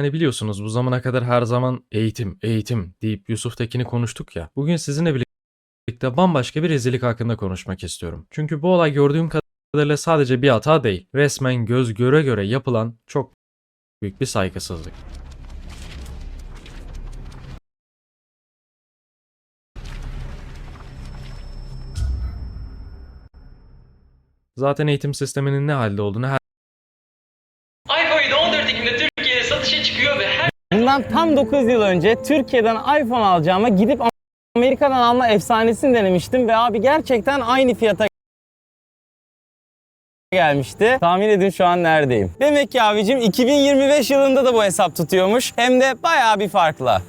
Hani biliyorsunuz bu zamana kadar her zaman eğitim, eğitim deyip Yusuf Tekin'i konuştuk ya. Bugün sizinle birlikte bambaşka bir rezillik hakkında konuşmak istiyorum. Çünkü bu olay gördüğüm kadarıyla sadece bir hata değil. Resmen göz göre göre yapılan çok büyük bir saygısızlık. Zaten eğitim sisteminin ne halde olduğunu her Çıkıyor ve her Bundan tam 9 yıl önce Türkiye'den iPhone alacağıma gidip Amerika'dan alma efsanesini denemiştim ve abi gerçekten aynı fiyata gelmişti. Tahmin edin şu an neredeyim. Demek ki abicim 2025 yılında da bu hesap tutuyormuş. Hem de bayağı bir farkla.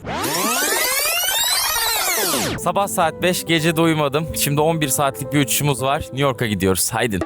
Sabah saat 5 gece de uyumadım. Şimdi 11 saatlik bir uçuşumuz var. New York'a gidiyoruz. Haydin.